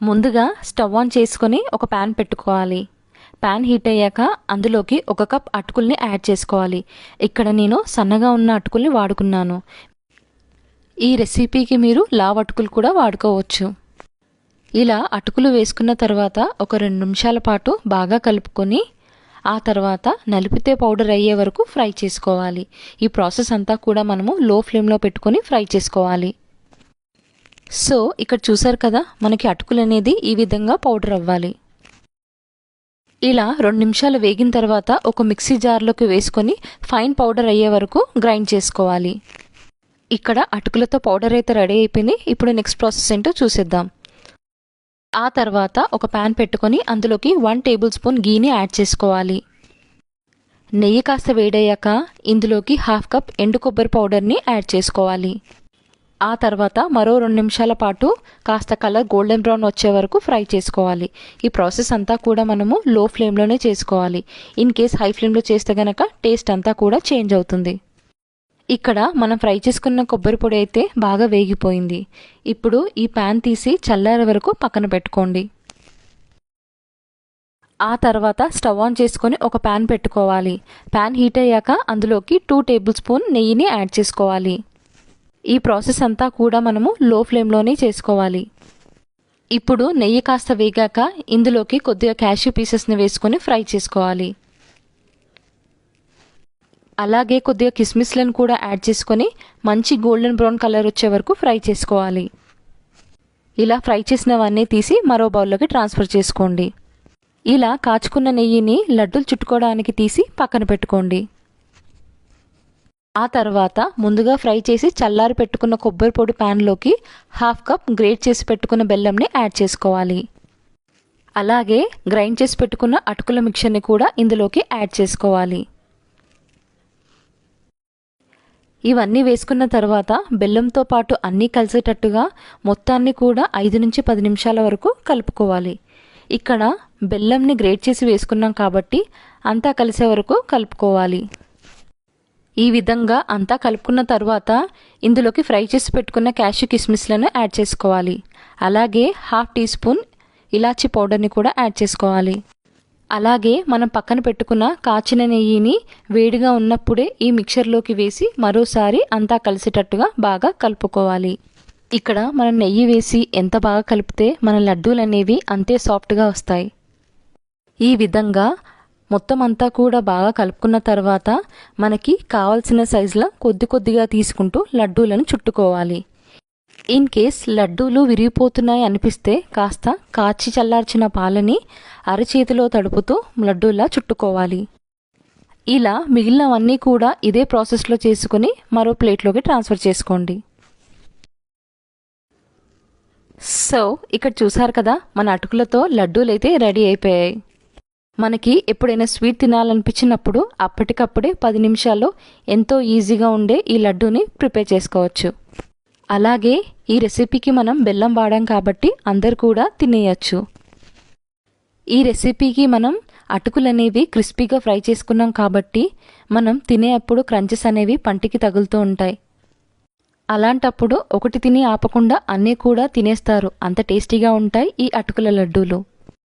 ముందుగా stove on చేసుకొని ఒక ప్యాన్ పెట్టుకోవాలి. ప్యాన్ హీట్ అయ్యాక అందులోకి ఒక కప్ అటుకుల్ని యాడ్ చేసుకోవాలి. ఇక్కడ నేను సన్నగా ఉన్న అటుకుల్ని వాడుకున్నాను. ఈ రెసిపీకి మీరు లావ్ అటుకులు కూడా వాడుకోవచ్చు. ఇలా అటుకులు వేసుకున్న తర్వాత ఒక రెండు నిమిషాల పాటు బాగా కలుపుకొని ఆ తర్వాత నలిపితే పౌడర్ అయ్యే వరకు ఫ్రై చేసుకోవాలి. ఈ ప్రాసెస్ అంతా కూడా మనము లో ఫ్లేమ్లో పెట్టుకొని ఫ్రై చేసుకోవాలి. సో ఇక్కడ చూసారు కదా మనకి అటుకులు అనేది ఈ విధంగా పౌడర్ అవ్వాలి. ఇలా రెండు నిమిషాలు వేగిన తర్వాత ఒక మిక్సీ జార్లోకి వేసుకొని ఫైన్ పౌడర్ అయ్యే వరకు గ్రైండ్ చేసుకోవాలి. ఇక్కడ అటుకులతో పౌడర్ అయితే రెడీ అయిపోయింది. ఇప్పుడు నెక్స్ట్ ప్రాసెస్ ఏంటో చూసేద్దాం. ఆ తర్వాత ఒక ప్యాన్ పెట్టుకొని అందులోకి వన్ టేబుల్ స్పూన్ గీని యాడ్ చేసుకోవాలి. నెయ్యి కాస్త వేడయ్యాక ఇందులోకి హాఫ్ కప్ ఎండు కొబ్బరి పౌడర్ని యాడ్ చేసుకోవాలి. ఆ తర్వాత మరో రెండు నిమిషాల పాటు కాస్త కలర్ గోల్డెన్ బ్రౌన్ వచ్చే వరకు ఫ్రై చేసుకోవాలి. ఈ ప్రాసెస్ అంతా కూడా మనము లో ఫ్లేమ్లోనే చేసుకోవాలి. ఇన్ కేస్ హై ఫ్లేమ్లో చేస్తే గనక టేస్ట్ అంతా కూడా చేంజ్ అవుతుంది. ఇక్కడ మనం ఫ్రై చేసుకున్న కొబ్బరి పొడి అయితే బాగా వేగిపోయింది. ఇప్పుడు ఈ ప్యాన్ తీసి చల్లారే వరకు పక్కన పెట్టుకోండి. ఆ తర్వాత స్టవ్ ఆన్ చేసుకొని ఒక ప్యాన్ పెట్టుకోవాలి. ప్యాన్ హీట్ అయ్యాక అందులోకి టూ టేబుల్ స్పూన్ నెయ్యిని యాడ్ చేసుకోవాలి. ఈ ప్రాసెస్ అంతా కూడా మనము లో ఫ్లేమ్లోనే చేసుకోవాలి. ఇప్పుడు నెయ్యి కాస్త వేగాక ఇందులోకి కొద్దిగా క్యాష్యూ పీసెస్ని వేసుకొని ఫ్రై చేసుకోవాలి. అలాగే కొద్దిగా కిస్మిస్లను కూడా యాడ్ చేసుకొని మంచి గోల్డెన్ బ్రౌన్ కలర్ వచ్చే వరకు ఫ్రై చేసుకోవాలి. ఇలా ఫ్రై చేసినవన్నీ తీసి మరో బౌల్లోకి ట్రాన్స్ఫర్ చేసుకోండి. ఇలా కాచుకున్న నెయ్యిని లడ్డూలు చుట్టుకోవడానికి తీసి పక్కన పెట్టుకోండి. ఆ తర్వాత ముందుగా ఫ్రై చేసి చల్లారి పెట్టుకున్న కొబ్బరి పొడి ప్యాన్లోకి హాఫ్ కప్ గ్రేట్ చేసి పెట్టుకున్న బెల్లంని యాడ్ చేసుకోవాలి. అలాగే గ్రైండ్ చేసి పెట్టుకున్న అటుకుల మిక్చర్ని కూడా ఇందులోకి యాడ్ చేసుకోవాలి. ఇవన్నీ వేసుకున్న తర్వాత బెల్లంతో పాటు అన్నీ కలిసేటట్టుగా మొత్తాన్ని కూడా ఐదు నుంచి పది నిమిషాల వరకు కలుపుకోవాలి. ఇక్కడ బెల్లంని గ్రేట్ చేసి వేసుకున్నాం కాబట్టి అంతా కలిసే వరకు కలుపుకోవాలి. ఈ విధంగా అంతా కలుపుకున్న తర్వాత ఇందులోకి ఫ్రై చేసి పెట్టుకున్న క్యాషు కిస్మిస్లను యాడ్ చేసుకోవాలి. అలాగే హాఫ్ టీ స్పూన్ ఇలాచి పౌడర్ని కూడా యాడ్ చేసుకోవాలి. అలాగే మనం పక్కన పెట్టుకున్న కాచిన నెయ్యిని వేడిగా ఉన్నప్పుడే ఈ మిక్చర్లోకి వేసి మరోసారి అంతా కలిసేటట్టుగా బాగా కలుపుకోవాలి. ఇక్కడ మనం నెయ్యి వేసి ఎంత బాగా కలిపితే మన లడ్డూలు అనేవి అంతే సాఫ్ట్గా వస్తాయి. ఈ విధంగా మొత్తం అంతా కూడా బాగా కలుపుకున్న తర్వాత మనకి కావలసిన సైజులో కొద్ది కొద్దిగా తీసుకుంటూ లడ్డూలను చుట్టుకోవాలి. ఇన్ కేస్ లడ్డూలు విరిగిపోతున్నాయి అనిపిస్తే కాస్త కాచి చల్లార్చిన పాలని అరచేతిలో తడుపుతూ లడ్డూలా చుట్టుకోవాలి. ఇలా మిగిలినవన్నీ కూడా ఇదే ప్రాసెస్లో చేసుకుని మరో ప్లేట్లోకి ట్రాన్స్ఫర్ చేసుకోండి. సో ఇక్కడ చూసారు కదా మన అటుకులతో లడ్డూలు అయితే రెడీ అయిపోయాయి. మనకి ఎప్పుడైనా స్వీట్ తినాలనిపించినప్పుడు అప్పటికప్పుడే పది నిమిషాల్లో ఎంతో ఈజీగా ఉండే ఈ లడ్డూని ప్రిపేర్ చేసుకోవచ్చు. అలాగే ఈ రెసిపీకి మనం బెల్లం వాడాం కాబట్టి అందరు కూడా తినేయచ్చు. ఈ రెసిపీకి మనం అటుకులు అనేవి క్రిస్పీగా ఫ్రై చేసుకున్నాం కాబట్టి మనం తినేటప్పుడు క్రంచెస్ అనేవి పంటికి తగులుతూ ఉంటాయి. అలాంటప్పుడు ఒకటి తిని ఆపకుండా అన్నీ కూడా తినేస్తారు. అంత టేస్టీగా ఉంటాయి ఈ అటుకుల లడ్డూలు.